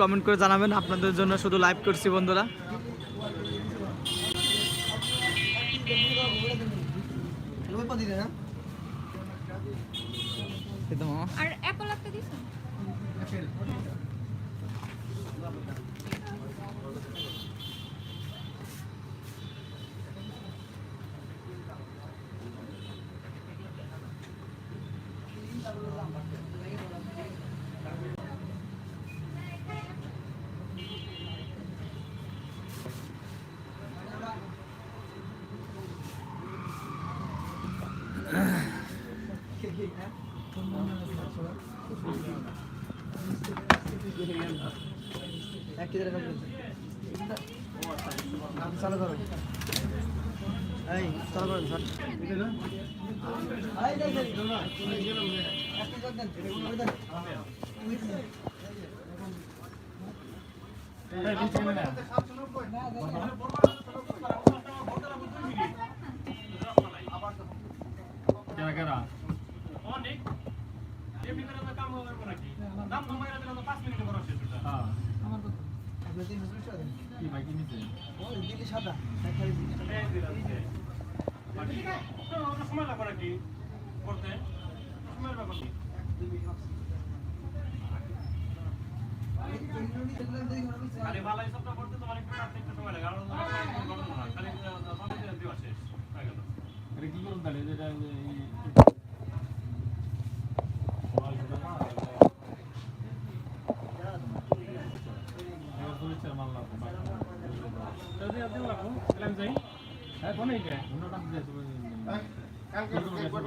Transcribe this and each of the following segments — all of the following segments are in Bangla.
কমেন্ট করে জানাবেন। আপনাদের জন্য শুধু লাইভ করছি বন্ধুরা। আর অ্যাপল একটা দিস চালু করুন এই চালু করুন স্যার অনেক। এমনি করে আমরা কাম করব নাকি? দাম কমাইরা দিলে তো পাঁচ মিনিটে করা শেষ হতো সময় লাগবে নাকি করতে সময়ের ব্যাপার কি খালি ভালো হিসাবটা করতে তোমার একটু রাত একটু সময় লাগে আর অন্য কোনো ঘটনা না। খালি সব দিন দেওয়া শেষ হয়ে গেল এটা কি করুন তাহলে যেটা যদি আপনি লাগো তাহলে আমি যাই হ্যাঁ ফোনে কে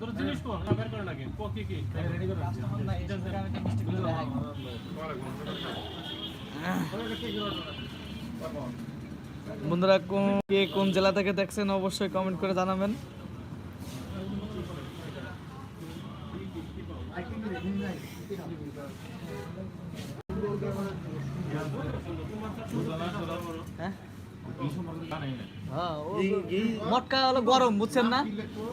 তোর জিনিস কো না বের করে নাকি? কো কি কি? রেডি করে বন্ধুরা কোন- কে কোন জেলা থেকে দেখছেন অবশ্যই কমেন্ট করে জানাবেন। হ্যাঁ? মটকা হলো গরম বুঝছেন না।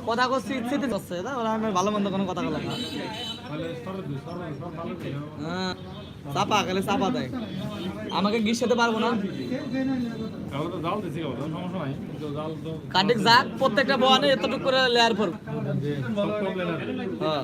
কথা করছি শীতে যাচ্ছে না ওরা আমি ভালো মন্দ কোনো কথা হ্যাঁ, চাপা গেলে চাপা দেয়। আমাকে গ্রীষ্মতে পারব না। কাটিক যাক প্রত্যেকটা বহানে এতটুকু করে লেয়ার পর হ্যাঁ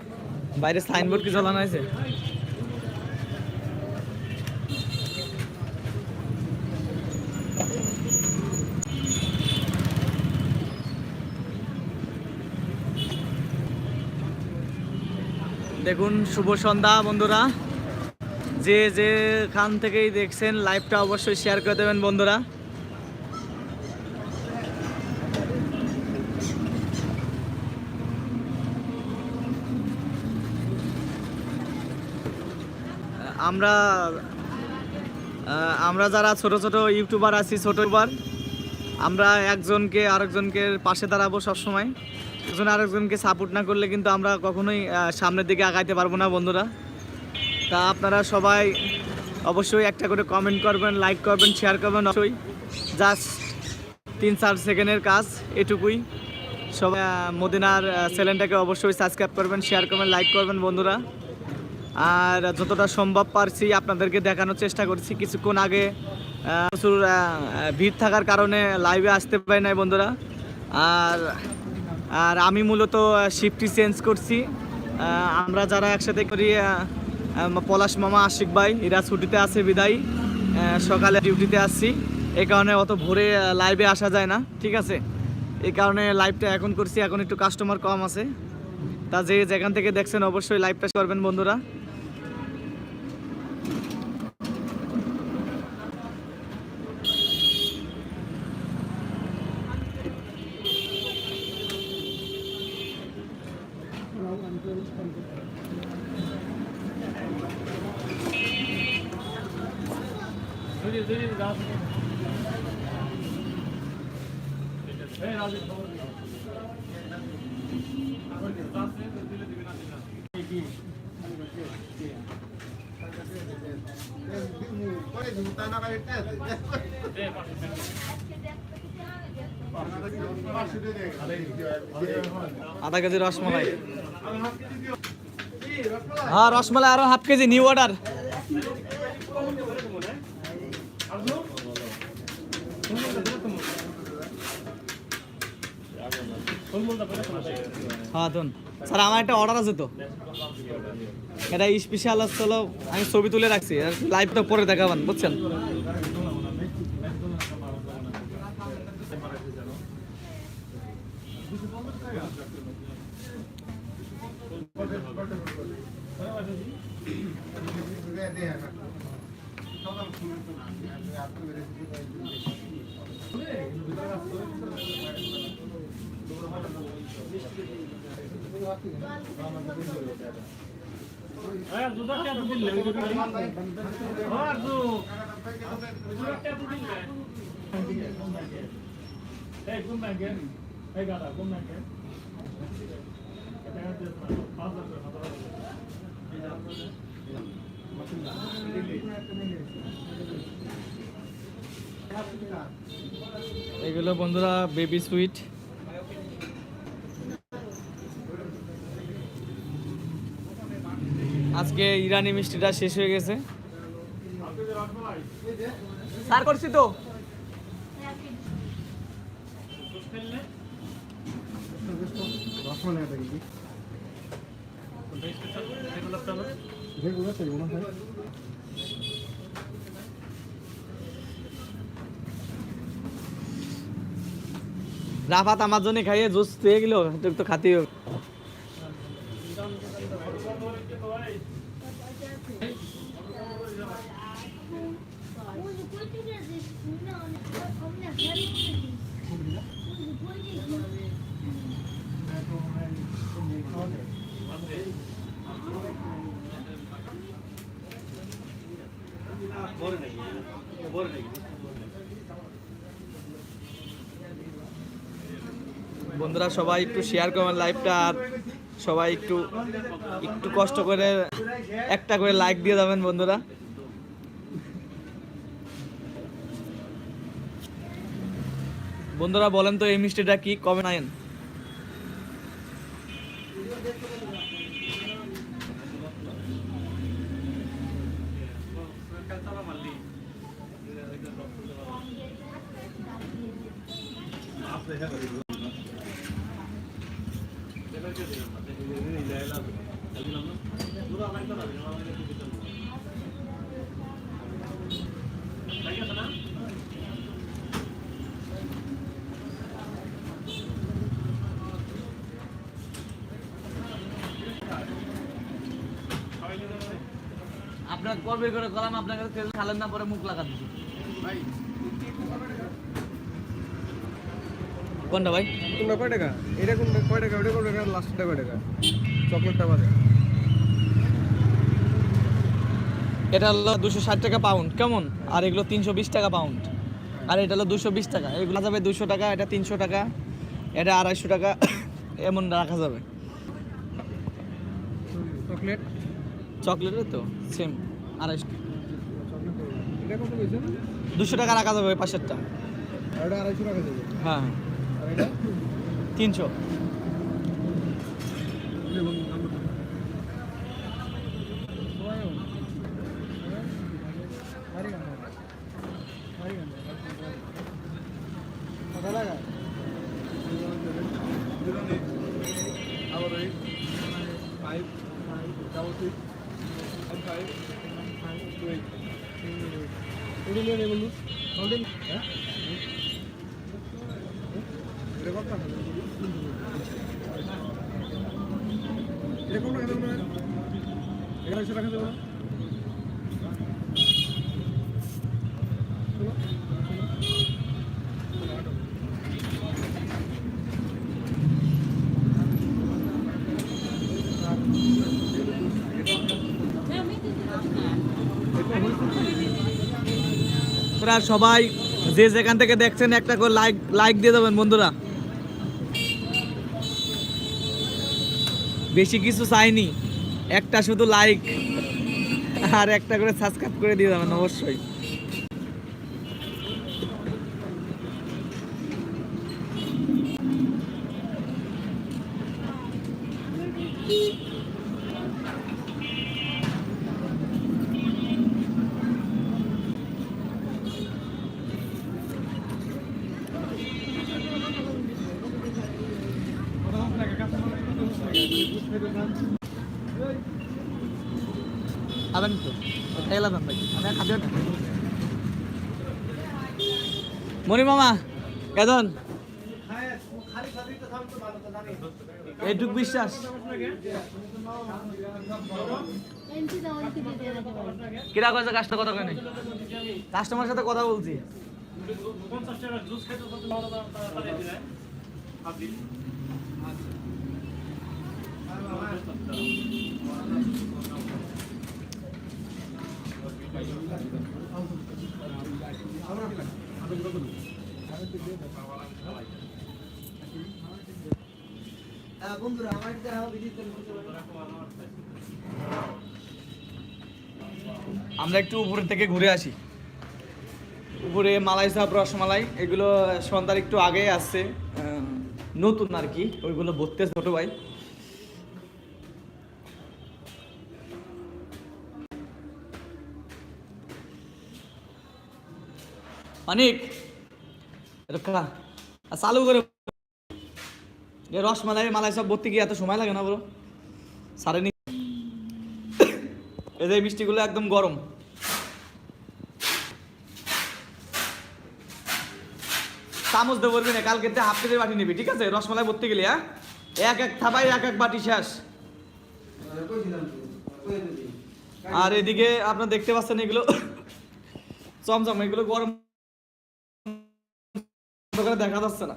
বাইরে সাইনবোর্ড কি জ্বালানো আছে দেখুন, শুভ সন্ধ্যা বন্ধুরা। যে যেখান থেকেই দেখছেন লাইভটা অবশ্যই শেয়ার করে দেবেন বন্ধুরা। আমরা আমরা যারা ছোট ছোট ইউটিউবার আছি, ছোট ইউটিউবার, আমরা একজনকে আরেকজনকে পাশে দাঁড়াবো সবসময়। একজন আরেকজনকে সাপোর্ট না করলে কিন্তু আমরা কখনোই সামনের দিকে আগাইতে পারব না বন্ধুরা। তা আপনারা সবাই অবশ্যই একটা করে কমেন্ট করবেন লাইক করবেন শেয়ার করবেন। অবশ্যই জাস্ট তিন চার সেকেন্ডের কাজ, এটুকুই। সবাই মদিনার চ্যানেলটাকে অবশ্যই সাবস্ক্রাইব করবেন শেয়ার করবেন লাইক করবেন বন্ধুরা। আর যতটা সম্ভব পারছি আপনাদেরকে দেখানোর চেষ্টা করছি। কিছুক্ষণ আগে প্রচুর ভিড় থাকার কারণে লাইভে আসতে পারি নাই বন্ধুরা। আর আর আমি মূলত শিফটটি চেঞ্জ করছি। আমরা যারা একসাথে করি পলাশ মামা, আশিক ভাই, এরা ছুটিতে আছে বিদায়। সকালে ডিউটিতে আসছি। এই কারণে অত ভোরে লাইভে আসা যায় না, ঠিক আছে? এই কারণে লাইভটা এখন করছি, এখন একটু কাস্টমার কম আছে। তা যে যেখান থেকে দেখছেন, অবশ্যই লাইভটা করবেন বন্ধুরা দুই দুই গাছ এই রাজু খবর দিও দিলে দিবি না দিবি না দে পাঁচশো আধা কেজি রসমালাই। হ্যাঁ রসমালাই আরও হাফ কেজি নিউ অর্ডার হ্যাঁ স্যার, আমার একটা অর্ডার আছে তো। এটা আমি ছবি তুলে রাখছি। লাইভটা পরে দেখাবেন, বুঝছেন এই আর দুটো কে দিলে ওই দুটো ও আর দু দুটো কে দিলে এই কোন ব্যাংকে এই গাড়া কোন ব্যাংকে এটা হচ্ছে পাঁচ লাখ টাকা এগুলো বন্ধুরা বেবি সুইট আজকে ইরানি মিষ্টিটা শেষ হয়ে গেছে। স্যার করছি তো। রাফাত আমার জন্য খাইয়ে জুস পেয়ে গেল তো খাতেই হবে। বন্ধুরা সবাই একটু শেয়ার করবেন লাইভটা আর সবাই একটু একটু কষ্ট করে একটা করে লাইক দিয়ে যাবেন বন্ধুরা। বন্ধুরা বলেন তো এই মিষ্টিটা কি? কবে নাইন আপনার করবে করে কলাম আপনাকে তেল খালেন না পরে মুখ লাগা দিচ্ছি কোনটা ভাই? কোনটা কয় টাকা? এটা কোনটা কয় টাকা? ওটা কয় টাকা লাস্টটা কয় টাকা? চকলেটটা এটা হলো দুশো ষাট টাকা পাউন্ড কেমন? আর এগুলো তিনশো বিশ টাকা পাউন্ড আর এটা হলো দুশো বিশ টাকা। এগুলো যাবে দুশো টাকা এটা তিনশো টাকা এটা আড়াইশো টাকা এমন রাখা যাবে। চকলেট? চকলেটের তো সেম আড়াইশো দুশো টাকা রাখা যাবে ওই পাশেরটা। আড়াইশো টাকা হ্যাঁ। তিনশো। 네, 일본 সবাই যে যেখান থেকে দেখছেন একটা করে লাইক লাইক দিয়ে দেবেন বন্ধুরা। বেশি কিছু চাইনি। একটা শুধু লাইক আর একটা করে সাবস্ক্রাইব করে দিয়ে যাবেন অবশ্যই। খাবেন তো খাইলাম ভাই আমি খাবেন মনি মামা, কেদন? এইটুক বিশ্বাস? কিরা কয়েছে কাজটা কথা কয় নাই কাস্টমার সাথে কথা বলছি। পঞ্চাশ টাকা জুস খেতে তোমার তাড়াতাড়ি দিলে আপনি আমরা একটু উপরে থেকে ঘুরে আসি। উপরে মালাই সাপ রসমালাই, এগুলো সন্ধ্যার একটু আগে আসছে। নতুন আর কি, ওইগুলো ভরতে ছোট ভাই। অনেক চালু করে রসমালাই মালাই সব ভর্তি গিয়ে এত সময় লাগে না বলো সারে নি এই মিষ্টিগুলো একদম গরম। চামচ দেবো বলবি না কালকে হাফ কেজির বাটি নিবি, ঠিক আছে? রসমালাই ভর্তি গেলি হ্যাঁ? এক এক থাবাই এক এক বাটি শেষ। আর এদিকে আপনারা দেখতে পাচ্ছেন এগুলো, চমচম, এগুলো গরম করে দেখা যাচ্ছে না।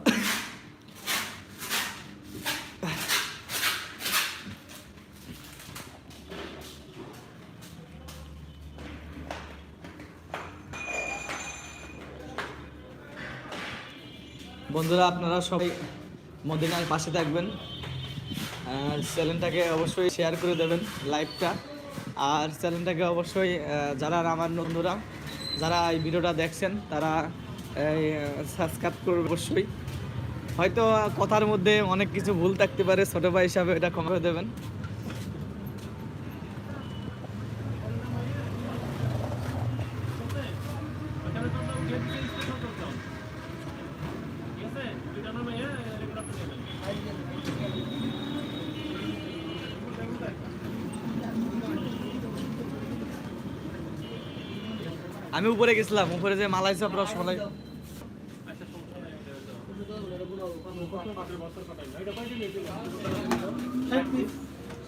বন্ধুরা, আপনারা সবাই মদিনার পাশে থাকবেন। আর চ্যানেলটাকে অবশ্যই শেয়ার করে দেবেন লাইভটা আর চ্যানেলটাকে অবশ্যই যারা আমার বন্ধুরা, যারা এই ভিডিওটা দেখছেন, তারা সাবস্ক্রাইব করবে অবশ্যই। হয়তো কথার মধ্যে অনেক কিছু ভুল থাকতে পারে, ছোটো ভাই হিসাবে এটা ক্ষমা দেবেন ওখানে তো আমরা গেট দিয়ে স্টেশন করতাম ঠিক আছে দুইটা নামে এগুলো আপনি নেবেন আমি উপরে গেছিলাম, উপরে যে মালাই কাটাই এটা কয়দিন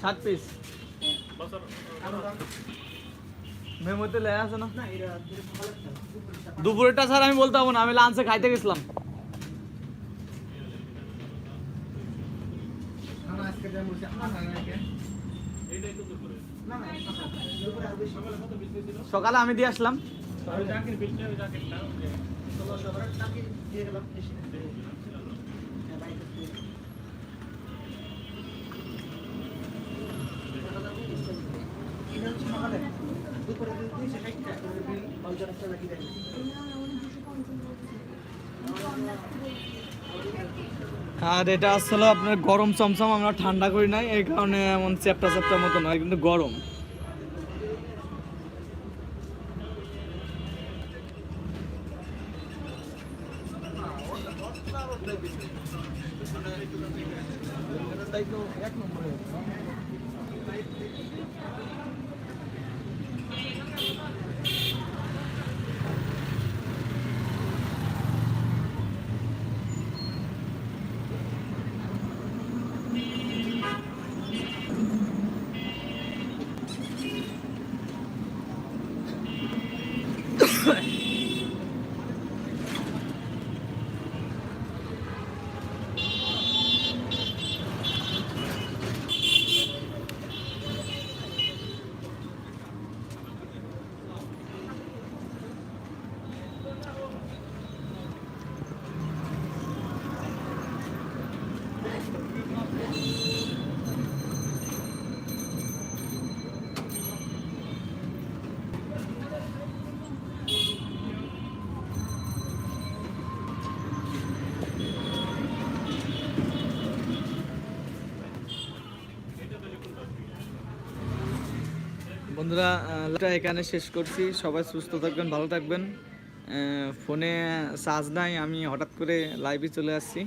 ষাট পিস না? স্যার আমি বলতে পারব না, আমি লাঞ্চে খাইতে গেছিলাম। সকালে আমি দিয়ে ছিল আর এটা আসলে আপনার গরম চমচম আমরা ঠান্ডা করি নাই এই কারণে এমন চ্যাপটা চ্যাপটা মতো নয় কিন্তু গরম। বন্ধুরা এখানে শেষ করছি। সবাই সুস্থ থাকবেন, ভালো থাকবেন। ফোনে চার্জ নাই, আমি হঠাৎ করে লাইভে চলে আসছি।